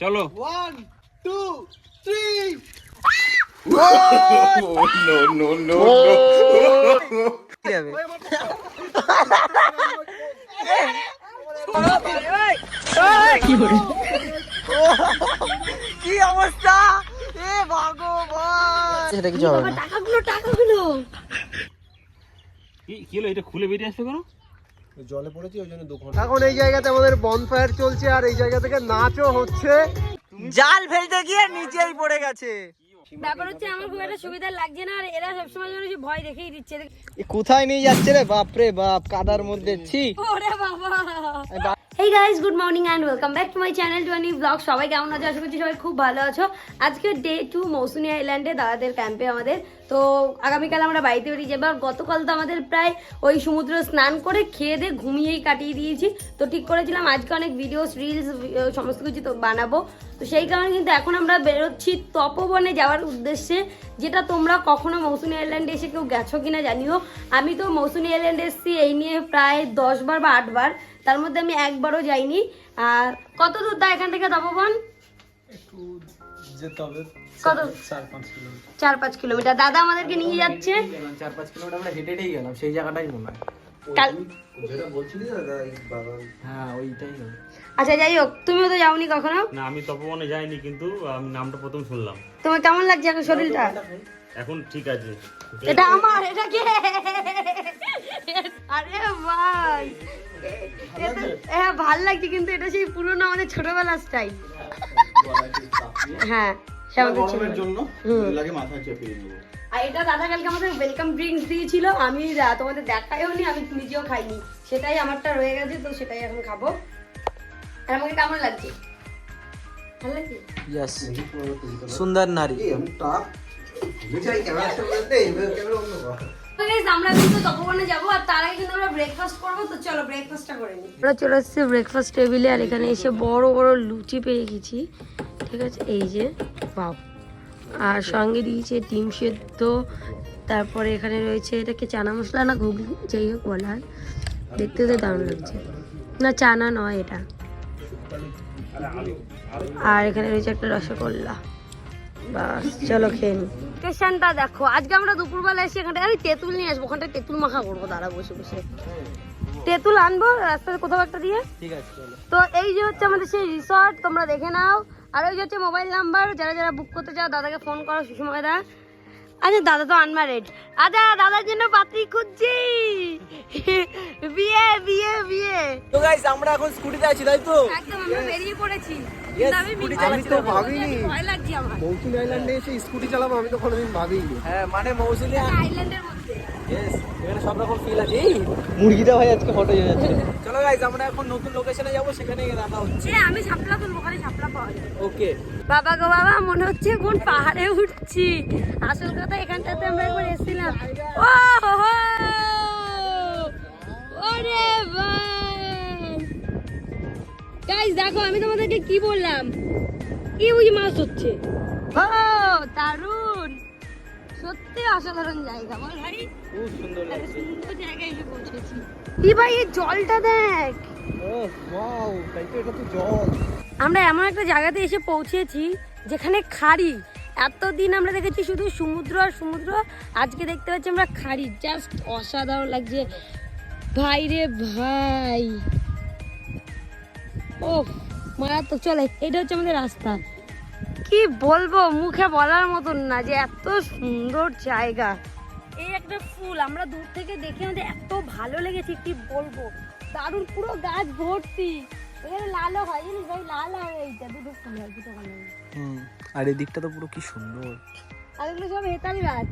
চলো। One two three কি অবস্থা? এ ভগবান। সেটা হবে টাকাগুলো টাকাগুলো কি কি হলো? এটা খুলে বেরিয়ে আসলো কেন? জলে পড়েছি ওই জন্য দু ঘণ্টা। এখন এই জায়গাতে আমাদের বনফায়ার চলছে আর এই জায়গা থেকে নাচও হচ্ছে। জাল ফেলতে গিয়ে নিচেই পড়ে গেছে। ব্যাপার হচ্ছে আমার খুব একটা সুবিধা লাগছে না আর এরা সবসময় যেন ভয় দেখেই দিচ্ছে। কোথায় নিয়ে যাচ্ছে রে? বাপ রে বাপ কাদার মধ্যে। ছি। ওরে বাবা। Hey guys good morning and welcome back to my channel টুয়ানি blog সবাই কেমন আছো? আশা করছি সবাই খুব ভালো আছো। আজকে ডে টু মৌসুনি আইল্যান্ডে দাদাদের ক্যাম্পে আমাদের তো আগামীকাল আমরা বাড়িতে বেরিয়ে যাব। আর গতকাল তো আমাদের প্রায় ওই সমুদ্র স্নান করে খেয়ে দিয়ে ঘুমিয়েই কাটিয়ে দিয়েছি। তো ঠিক করেছিলাম, আজকে অনেক ভিডিওস রিলস সমস্ত কিছু তো বানাবো। তো সেই কারণে কিন্তু এখন আমরা বেরোচ্ছি তপবনে যাওয়ার উদ্দেশ্যে, যেটা তোমরা কখনো মৌসুনি আইল্যান্ডে এসে কেউ গেছো কিনা জানিও। আমি তো মৌসুনি আইল্যান্ডে এসেছি, এই নিয়ে প্রায় দশ বার বা আটবার তার মধ্যে আমি একবারও যাইনি। আর কত দূর দা এখান থেকে তপবন? যেতে হবে। কত? চার পাঁচ কিলোমিটার। চার পাঁচ কিলোমিটার। দাদা আমাদেরকে নিয়ে যাচ্ছে। চার পাঁচ কিলোমিটার আমরা হেঁটে হেঁটেই গেলাম সেই জায়গাটাই মনে হয়। হ্যাঁ ওইটাই আচ্ছা যাই হোক তুমিও তো যাওনি কখনো? না আমি তপবনে যাইনি কিন্তু আমি নামটা প্রথম শুনলাম। তোমার কেমন লাগছে এখন শরীরটা? এখন ঠিক আছে। এটা আমার এটা কে? আরে ভাই। হ্যাঁ ভালো লাগছে কিন্তু এটা সেই পুরনো আমাদের ছোটবেলার স্টাইল হ্যাঁ। জন্য লাগে নেব। আর এটা দাদা কালকে আমাদের ওয়েলকাম ড্রিঙ্কস দিয়েছিল আমি আহ, তোমাদের দেখাইও নি আমি নিজেও খাইনি। সেটাই আমারটা রয়ে গেছে তো সেটাই এখন খাব। আর আমাকে কেমন লাগছে? ভালো লাগছে? ইয়েস সুন্দর নারী। আমরা আর চলো ব্রেকফাস্ট টেবিলে আর এখানে এসে বড় বড় লুচি পেয়ে গেছি। ঠিক আছে? এই যে আর সঙ্গে দিয়েছে ডিম সেদ্ধ, তারপরে এখানে রয়েছে এটাকে চানা মশলা না ঘুগনি, যাই হোক বলার। দেখতে তো দারুণ লাগছে। না, চানা নয় এটা। আর এখানে রয়েছে একটা রসগোল্লা। বাস চলো খেয়ে নি। দেখো আজকে আমরা দুপুরবেলা এসে এখানটা আমি তেঁতুল নিয়ে আসব ওখানটা তেঁতুল মাখা করব দাঁড়া বসে বসে। তেঁতুল আনব রাস্তাতে কোথাও একটা দিয়ে। ঠিক আছে তো এই যে হচ্ছে আমাদের সেই রিসর্ট তোমরা দেখে নাও। আর ওই যে হচ্ছে মোবাইল নাম্বার যারা যারা বুক করতে চাও দাদাকে ফোন করো সুষময় দা আচ্ছা দাদা তো আনম্যারিড আচ্ছা দাদার জন্য পাত্রী খুঁজছি। বিয়ে বিয়ে বিয়ে। তো গাইস আমরা এখন স্কুটিতে আছি তাই তো? একদম আমরা বেরিয়ে পড়েছি। আমি তো ভাবিনি। মৌসুমী আইল্যান্ডে এসে স্কুটি চালাবো আমি তো কোনোদিন ভাবিনি। হ্যাঁ মানে মৌসুমি আইল্যান্ডের মধ্যে। এখানে সব রকম ফিল আছে। এই মুরগিটা ভাই আজকে ফটো হয়ে যাচ্ছে। চলো আমরা এখন নতুন লোকেশনে যাব সেখানে হচ্ছে। আমি সাপলা তুলবো ওখানে সাপলা পাওয়া যায়। ওকে বাবা গো বাবা মনে হচ্ছে কোন পাহাড়ে উঠছি। আসল কথা এখানটাতে আমরা একবার এসেছিলাম। ও হো হো! ওরে গাইস দেখো আমি তোমাদেরকে কি বললাম? কি ওই মাছ হচ্ছে? ও দারুণ সত্যি অসাধারণ জায়গা বল ভাই। খুব সুন্দর লাগছে। সুন্দর জায়গায় এসে পৌঁছেছি। কি ভাই এই জলটা দেখ। ও ওয়াও তাই তো এটা তো জল। আমরা এমন একটা জায়গাতে এসে পৌঁছেছি যেখানে খাড়ি। এতদিন আমরা দেখেছি শুধু সমুদ্র আর সমুদ্র আজকে দেখতে পাচ্ছি আমরা খাড়ি। জাস্ট অসাধারণ লাগছে। ভাই রে ভাই। ও মারাত্মক চলে এটা হচ্ছে আমাদের রাস্তা। কি বলব মুখে বলার মতন না যে এত সুন্দর জায়গা। এই একটা ফুল আমরা দূর থেকে দেখে আমাদের এত ভালো লেগেছে কি বলব। দারুণ পুরো গাছ ভর্তি। এখানে লালও হয় জানিস ভাই লাল আর এইটা দুটো ফুল হয় দুটো হুম আর এই দিকটা তো পুরো কি সুন্দর। আর এগুলো সব হেতাল গাছ।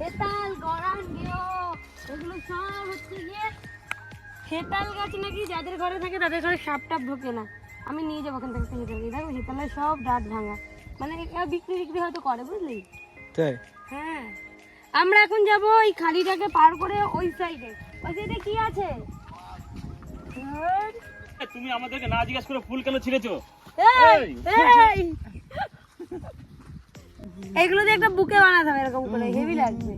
হেতাল গরান গেও এগুলো সব হচ্ছে গিয়ে হেতাল গাছ নাকি যাদের ঘরে থাকে তাদের ঘরে সাপ টাপ ঢোকে না। আমি নিয়ে যাব ওখান থেকে হেতাল গাছ। দেখো হেতালের সব ডাট ভাঙা। মানে বিক্রি বিক্রি হয়তো করে বুঝলি? তাই? হ্যাঁ। আমরা এখন যাব ওই খালিটাকে পার করে ওই সাইডে ওই সাইডে কি আছে. তুমি আমাদেরকে না জিজ্ঞাসা করে ফুল কেন ছিঁড়েছো? এই, এই। এইগুলো দিয়ে একটা বুকে বানাতে হবে এরকম করে হেভি লাগবে।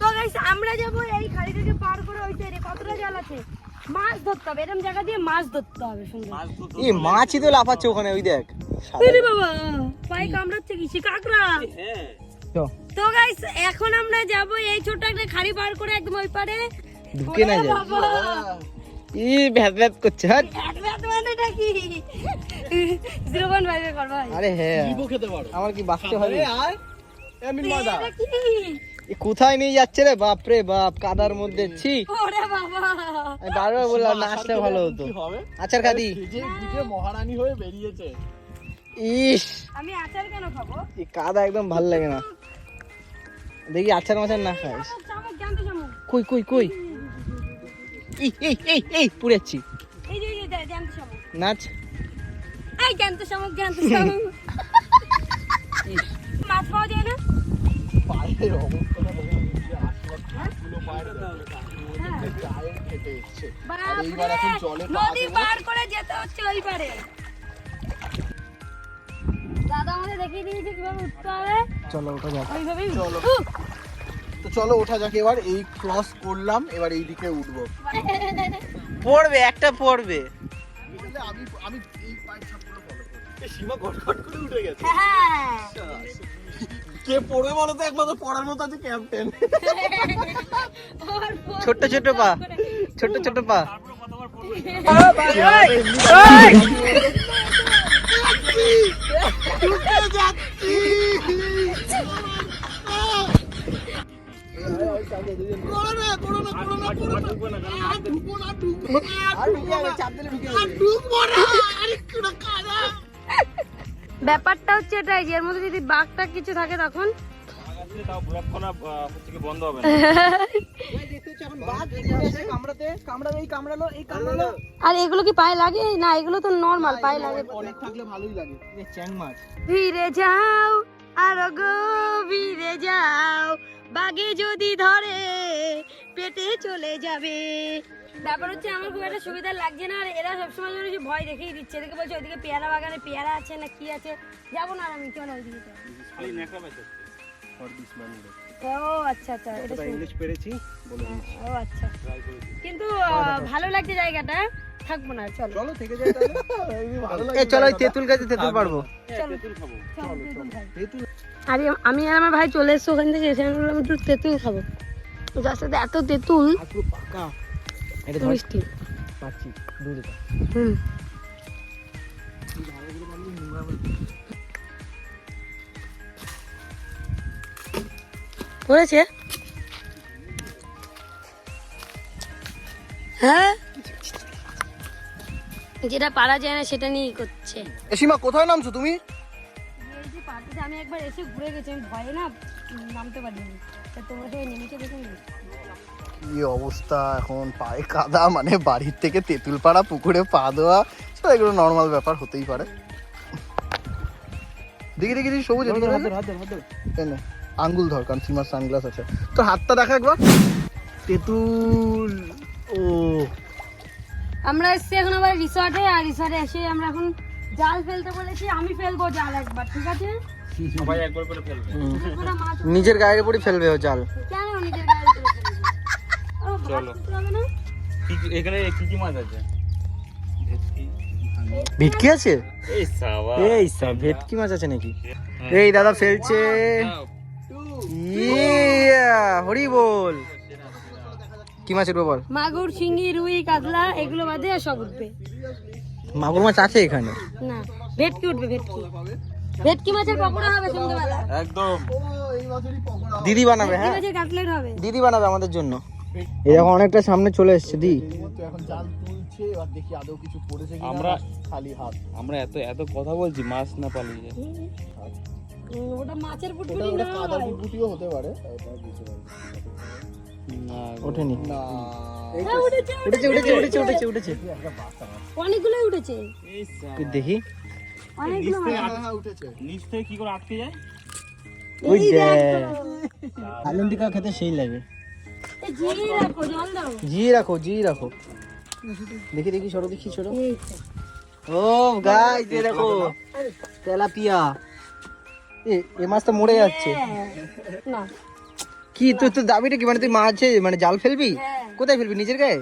তো গাইস আমরা যাব এই খালিটাকে পার করে ওই সাইডে কতটা জল আছে? মাছ ধরতে হবে এরকম জায়গা দিয়ে মাছ ধরতে হবে সুন্দর। এই মাছই তো লাফাচ্ছে ওখানে ওই দেখ। আরে বাবা পায়ে কামড়াচ্ছে কি? সে কাকড়া। হ্যাঁ। তো গাইস এখন আমরা যাব এই ছোট একটা খাড়ি পার করে একদম ওই পারে। ঢুকে না যায়। ই ভ্যাত ভ্যাত করছে হাট। রাত মানেটা কি? জিরো পয়েন্ট ফাইভে কর ভাই। আরে হ্যাঁ। খেতে পারো। আমার কি বাঁচতে হবে? এটা কি? এ কোথায় নিয়ে যাচ্ছে রে? বাপ রে বাপ কাদার মধ্যে ছি। ওরে বাবা। বারবার বললাম না আসলে ভালো হতো। আচার খাদি। মহারানী হয়ে বেরিয়েছে। ইস। আমি আচার কেন খাব? এই কাদা একদম ভালো লাগে না। দেখি আচার মাচার না খাইস কই কই কই? এই এই এই এই নাচ। এই জানতে চামচ। মাছ পাওয়া যায় না? পায়ের অবস্থাটা দেখে নিচে আশীর্বাদ পায়ের টায়ার কেটে এসছে আর এইবার এখন জলে পা নদী দেবো। পার করে যেতে হচ্ছে ওই পারে দাদা আমাদের দেখিয়ে দিয়েছে কীভাবে উঠতে হবে। চলো ওটা যাক। চলো। তো চলো ওঠা যাক এবার। এই ক্রস করলাম এবার এই দিকে উঠবো। পড়বে একটা পড়বে। আমি আমি এই পায়ের ছাপগুলো ফলো করি সীমা গট গট করে উঠে গেছে। হ্যাঁ। কে পড়বে বলো তো? একমাত্র পড়ার মতো আছে ক্যাপ্টেন ছোট্ট ছোট্ট পা। ছোট্ট ছোট্ট পা। তারপরে কতবার পড়বে আর ঢুকবে না কারণ আর ব্যাপারটা হচ্ছে এটাই যে এর মধ্যে যদি বাঘটা কিছু থাকে তখন? আসলে তাও ব্লক করা আহ, হচ্ছে কি বন্ধ হবে না? কামড়াতে কামড়াবে এই কামড়ালো এই কামড়ালো আর এগুলো কি পায়ে লাগে? না এগুলো তো নর্মাল পায়ে লাগে। অনেক থাকলে ভালোই লাগে। ফিরে যাও আর গভীরে যাও। বাগে যদি ধরে পেটে চলে যাবে। ব্যাপার হচ্ছে আমার খুব একটা সুবিধা লাগছে না আর এরা সবসময় যেন ভয় দেখিয়ে দিচ্ছে। এদিকে বলছে ওইদিকে পেয়ারা বাগানে পেয়ারা আছে না কি আছে? যাব না আর আমি চলো ওইদিকে ও আচ্ছা আচ্ছা এটা ইংলিশ পেরেছি বলে ও আচ্ছা। কিন্তু ভালো লাগছে জায়গাটা। থাকব না চলো। চলো থেকে যাই তাহলে। ভালো লাগে চলো তেঁতুল গাছে তেঁতুল পারব। চলো। তেঁতুল খাব। চলো, তেঁতুল খাই। আরে আমি আর আমার ভাই চলে এসছো ওখান থেকে এসে আমি বললাম একটু তেঁতুল খাব। যার সাথে এত তেঁতুল মিষ্টি। পাচ্ছি দূরে হুম। পড়েছে হ্যাঁ? যেটা পারা যায় না সেটা নিয়েই করছে। এ সীমা কোথায় নামছো তুমি? এই যে পার্টিতে আমি একবার এসে ঘুরে গেছি আমি ভয়ে না নামতে পারিনি। তা তোমরা সবাই নেমেছে দেখে নি কি অবস্থা এখন? পায়ে কাদা মানে বাড়ির থেকে তেঁতুল পাড়া পুকুরে পা দেওয়া সেটা এগুলো নর্মাল ব্যাপার হতেই পারে। দেখি দেখি দেখি, সবুজ এদিকে। এনে আঙ্গুল ধর কারণ সীমার সানগ্লাস আছে। তো হাতটা দেখা একবার। তেঁতুল ও। আমরা এসছি এখন আবার রিসর্টে আর রিসর্টে এসে আমরা এখন জাল ফেলতে বলেছি আমি ফেলব জাল একবার ঠিক আছে? সবাই একবার করে ফেলবে। নিজের গায়ের উপরই ফেলবে ও জাল। কেন নিজের উপরে চলো। এখানে কি কি মাছ আছে? ভেটকি। আছে? এই সাবা এই সব ভেটকি মাছ আছে নাকি? এই দাদা ফেলছে। ইয়া হরি বল। কি মাছ উঠবে বল? মাগুর শিঙ্গি রুই কাতলা এগুলো বাদে আর সব উঠবে। মাগুর মাছ আছে এখানে? না ভেটকি উঠবে ভেটকি। ভেটকি মাছের পকোড়া হবে সন্ধ্যেবেলা। একদম। দিদি বানাবে হ্যাঁ? মাছের কাটলেট হবে। দিদি বানাবে আমাদের জন্য। এই দেখো অনেকটা সামনে চলে এসছে দি। এখন জাল তুলছে এবার দেখি আদৌ কিছু পড়েছে কিনা আমরা- খালি হাত আমরা এত এত কথা বলছি মাছ না পালিয়ে উম, ওটা মাছের পুটপুটি ওটা না কাদা বুটিও হতে পারে ওঠেনি। না। উঠেছে উঠেছে উঠেছে উঠেছে উঠেছে উঠেছে উঠেছে। এই সাবা। তুই দেখি। অনেকগুলো মাছ। হ্যাঁ উঠেছে। নিচ থেকে কি করে আটকে যায়? ওই এই দেখ। খেতে সেই লাগে। এই জিরিয়ে রাখো জল দাও। জি রাখো জি রাখো। দেখি দেখি সরো দেখি সরো। ও গাইস এই দেখো। তেলাপিয়া। এ এ মাছ তো মরে যাচ্ছে। হ্যাঁ। না। কি তুই তোর দাবিটা কি? মানে তুই মাছ মানে জাল ফেলবি? কোথায় ফেলবি নিজের গায়ে?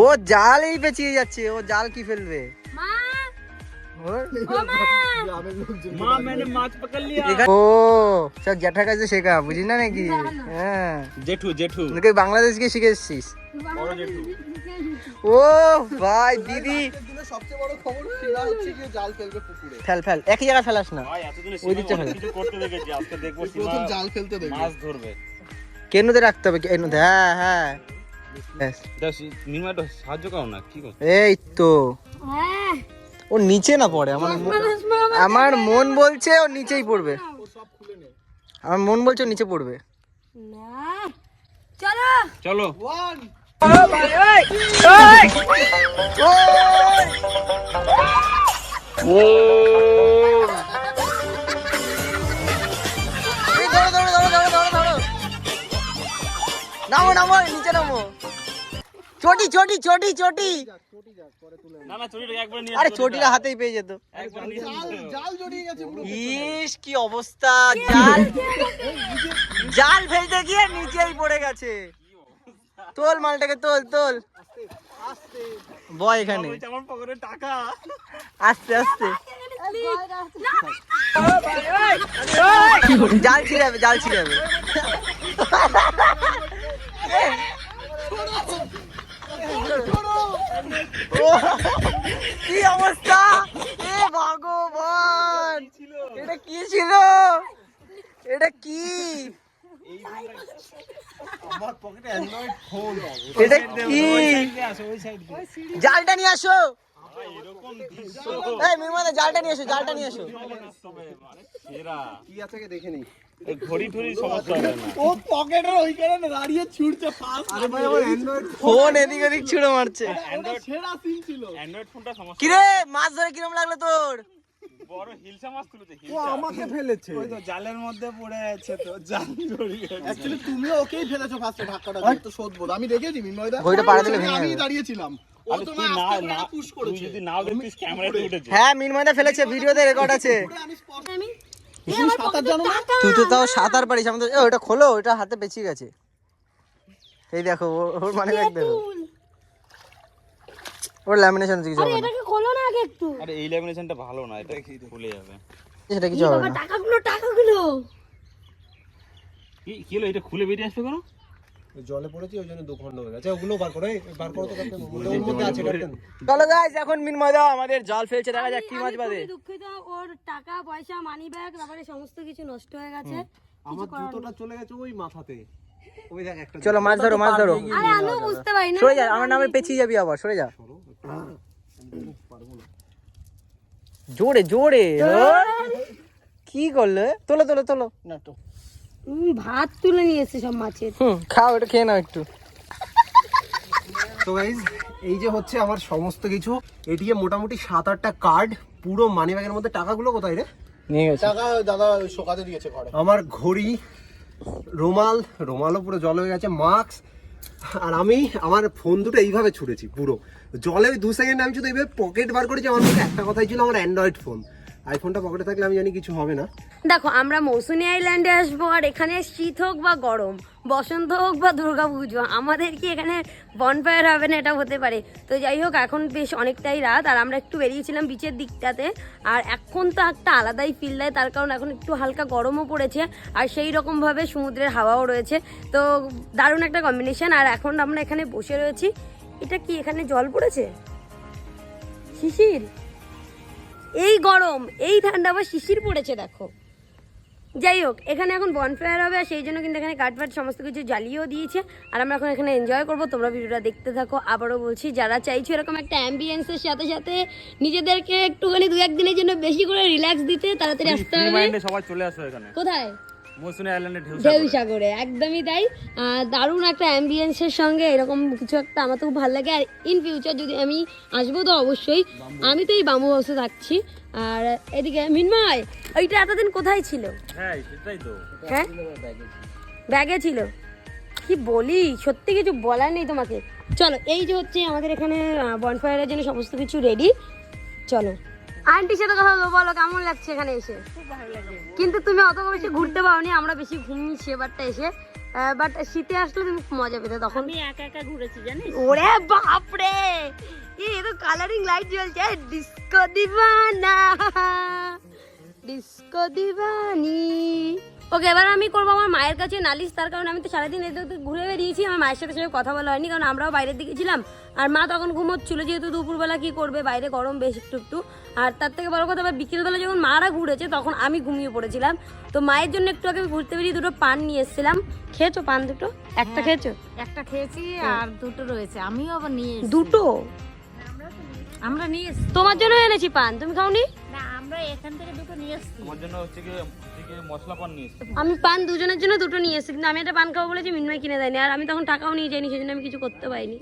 ও জালই পেঁচিয়ে যাচ্ছে ও জাল কি ফেলবে? বাংলাদেশ গিয়ে শিখে এসছিস। ও ভাই দিদি। সবচেয়ে বড় খবর সেটা হচ্ছে কি জাল ফেলবে পুকুরে। ফেল ফেল একই জায়গায় ফেলাস না। ভাই এতদিনে ওই দিকটা কিছু করতে দেখেছি আজকে দেখব প্রথম জাল ফেলতে দেখবে। মাছ ধরবে। কেনুতে রাখতে হবে? কেনুতে হ্যাঁ হ্যাঁ। ব্যাস। নিমা একটু সাহায্য করো না কি এই তো। হ্যাঁ। ও নিচে না পড়ে আমার মন- আমার মন বলছে ও নিচেই পড়বে। ও সব খুলে নে আমার মন বলছে ও নিচে পড়বে। না। চলো। চলো। নামো নামো নিচে নামো চটি চটি চটি চটি আরে চটিটা হাতেই পেয়ে যেত ইস কি অবস্থা জাল জাল ফেলতে গিয়ে নিচেই পড়ে গেছে তোল মালটাকে তোল তোল। বয় এখানে। টাকা। আস্তে আস্তে। জাল ছিঁড়ে যাবে জাল ছিঁড়ে যাবে ও, কি অবস্থা? এ ভগবান। এটা কি ছিল? এটা কি? আমার পকেটে অ্যান্ড্রয়েড ফোন এটা কি? আসো ওই সাইড দিয়ে। জালটা নিয়ে আসো। এই জালটা নিয়ে এসো জালটা নিয়ে এসো কি আছে কে দেখে নি? এই ঘড়ি টড়ি সমস্যা হবে না। ও পকেটের ওইখানে দাঁড়িয়ে ছুটছে ফাস্ট আরে ভাই আমার অ্যান্ড্রয়েড ফোন এদিক ওদিক ছুড়ে মারছে। অ্যান্ড্রয়েড সেরা সিন ছিল। অ্যান্ড্রয়েড ফোনটা সমস্যা কিরে মাছ ধরে কিরম লাগল তোর? বড় হিলসা মাছ তুলেছে ও আমাকে ফেলেছে। ওই তো জালের মধ্যে পড়ে আছে তো জাল জড়িয়ে। অ্যাকচুয়ালি তুমিও ওকেই ফেলেছো ফার্স্টে ধাক্কাটা দিয়ে তো শোধ বল আমি দেখেছি মিনময়দা ঘড়িটা পাড়া দিলে ভেঙে আমি দাঁড়িয়েছিলাম। হ্যাঁ ফেলেছে ভিডিওতে রেকর্ড আছে। তুমি তুই তো তাও সাঁতার পারিস আমাদের ওটা খোলো ওটা হাতে পেঁচিয়ে গেছে। এই দেখো ও- ওর মানে ব্যাগ দেখো ওর ল্যামিনেশন কিছু আরে হবে এটাকে খোলো না আগে একটু। আরে এই ল্যামিনেশনটা ভালো না এটা খুলে যাবে? সেটা কিছু হবে না? টাকাগুলো টাকাগুলো। কি কি হলো? এটা খুলে বেরিয়ে আসবে কেন? জলে পড়েছি ওই জন্য দু হয়ে গেছে। ওগুলো বার করে বার করো তো ক্যাপ্টেন ওর মধ্যে আছে ক্যাপ্টেন চলো গাইস এখন মিনময়দা আমাদের জাল ফেলছে দেখা যাক কি মাছ বাদে। দুঃখিত ওর টাকা পয়সা মানি ব্যাগ তারপরে সমস্ত কিছু নষ্ট হয়ে গেছে। আমার জুতোটা চলে গেছে ওই মাথাতে। চলো মাছ ধরো মাছ ধরো। আরে আমিও বুঝতে পারি না। সরে যা আমার নামে পেঁচিয়ে যাবি আবার সরে যা। জোরে জোরে। কি করলে? তোলো তোলো তোলো। না তো। ভাত তুলে নিয়ে এসছে সব মাছের। হুম খাও এটা খেয়ে নাও একটু। তো গাইজ এই যে হচ্ছে আমার সমস্ত কিছু এটিএম মোটামুটি সাত আটটা কার্ড পুরো মানি ব্যাগের মধ্যে টাকাগুলো কোথায় রে? নিয়ে গেছে। টাকা দাদা শোকাতে দিয়েছে ঘরে। আমার ঘড়ি রুমাল, রোমালও পুরো জল হয়ে গেছে, মাস্ক, আর আমি আমার ফোন দুটো এইভাবে ছুড়েছি পুরো। জলে দু সেকেন্ড আমি শুধু এইভাবে পকেট বার করেছি, আমার একটা কথাই ছিল, আমার অ্যান্ড্রয়েড ফোন। আইফোনটা পকেটে থাকলে আমি জানি কিছু হবে না। দেখো, আমরা মৌসুমী আইল্যান্ডে আসব আর এখানে শীত হোক বা গরম, বসন্ত হোক বা দুর্গা পুজো আমাদের কি এখানে বনফায়ার হবে না এটা হতে পারে? তো যাই হোক, এখন বেশ অনেকটাই রাত আর আমরা একটু বেরিয়েছিলাম বিচের দিকটাতে আর এখন তো একটা আলাদাই ফিল দেয়, তার কারণ এখন একটু হালকা গরমও পড়েছে আর সেই রকমভাবে সমুদ্রের হাওয়াও রয়েছে। তো দারুণ একটা কম্বিনেশন আর এখন আমরা এখানে বসে রয়েছি। এটা কি এখানে জল পড়েছে? শিশির? এই গরম এই ঠান্ডা আবার শিশির পড়েছে দেখো। যাই হোক এখানে এখন বনফায়ার হবে আর সেই জন্য কিন্তু এখানে কাঠ ফাট সমস্ত কিছু জ্বালিয়েও দিয়েছে। আর আমরা এখন এখানে এনজয় করব। তোমরা ভিডিওটা দেখতে থাকো। আবারও বলছি যারা চাইছো এরকম একটা অ্যাম্বিয়েন্সের সাথে সাথে নিজেদেরকে একটুখানি দু একদিনের জন্য বেশি করে রিল্যাক্স দিতে তাড়াতাড়ি আসতে হবে। সবাই চলে আসো এখানে। কোথায়? ঢেউ সাগরে। একদমই তাই। দারুণ একটা অ্যাম্বিয়েন্সের সঙ্গে এরকম কিছু একটা আমার তো খুব ভালো লাগে। আর ইন ফিউচার যদি আমি আসব তো অবশ্যই আমি তো এই বাম্বু হাউসে থাকছি। আর এদিকে মিনময় ওইটা এতদিন কোথায় ছিল? হ্যাঁ সেটাই তো। হ্যাঁ? ব্যাগে ছিল। কি বলি? সত্যি কিছু বলার নেই তোমাকে। চলো এই যে হচ্ছে আমাদের এখানে বনফায়ারের জন্য সমস্ত কিছু রেডি চলো। আন্টির সাথে কথা বলব বলো কেমন লাগছে এখানে এসে? কিন্তু তুমি অত বেশি ঘুরতে পারোনি আমরা বেশি ঘুমিয়েছি এবারটা এসে। বাট শীতে আসলে তুমি মজা পেতে তখন আমি একা একা ঘুরেছি জানিস? ওরে বাপরে! এ এ তো কালারিং লাইট জ্বলছে। ডিস্কো দিবানা ডিস্কো দিবানি ওকে এবার আমি করব আমার মায়ের কাছে নালিশ। তার কারণে আমি তো সারাদিন এদিক ওদিক ঘুরে বেরিয়েছি আমার মায়ের সাথে সেভাবে কথা বলা হয়নি কারণ আমরাও বাইরের দিকে ছিলাম। আর মা তখন ঘুমোচ্ছিল যেহেতু দুপুরবেলা কি করবে বাইরে গরম বেশ একটু একটু। আর তার থেকে বড় কথা আবার বিকেলবেলা যখন মারা ঘুরেছে তখন আমি ঘুমিয়ে পড়েছিলাম। তো মায়ের জন্য একটু আগে ঘুরতে বেরিয়ে দুটো পান নিয়ে এসেছিলাম। খেয়েছো পান দুটো? একটা খেয়েছো? একটা খেয়েছি আর দুটো রয়েছে। আমিও আবার নিয়ে দুটো? আমরা নিয়ে তোমার জন্য এনেছি পান তুমি খাওনি? না আমরা এখান থেকে দুটো নিয়ে এসেছি। তোমার জন্য হচ্ছে কি আমি পান দুজনের জন্য দুটো নিয়ে এসেছি কিন্তু আমি একটা পান খাব বলেছি মিনময় কিনে দেয়নি আর আমি তখন টাকাও নিয়ে যাইনি সেজন্য আমি কিছু করতে পারিনি।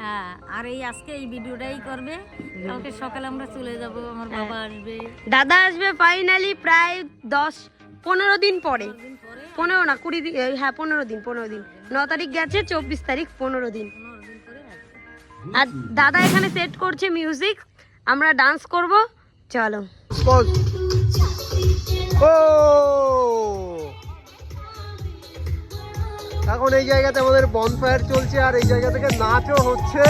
হ্যাঁ আর এই আজকে এই ভিডিওটাই করবে। কালকে সকালে আমরা চলে যাব আমার বাবা আসবে। দাদা আসবে ফাইনালি প্রায় দশ পনেরো দিন পরে। পনেরো না কুড়ি দিন এই, হ্যাঁ পনেরো দিন পনেরো দিন। ন তারিখ গেছে চব্বিশ তারিখ পনেরো দিন। আর দাদা এখানে সেট করছে মিউজিক আমরা ডান্স করব চলো. ও! এখন এই জায়গাতে আমাদের বনফায়ার চলছে আর এই জায়গা থেকে নাচও হচ্ছে।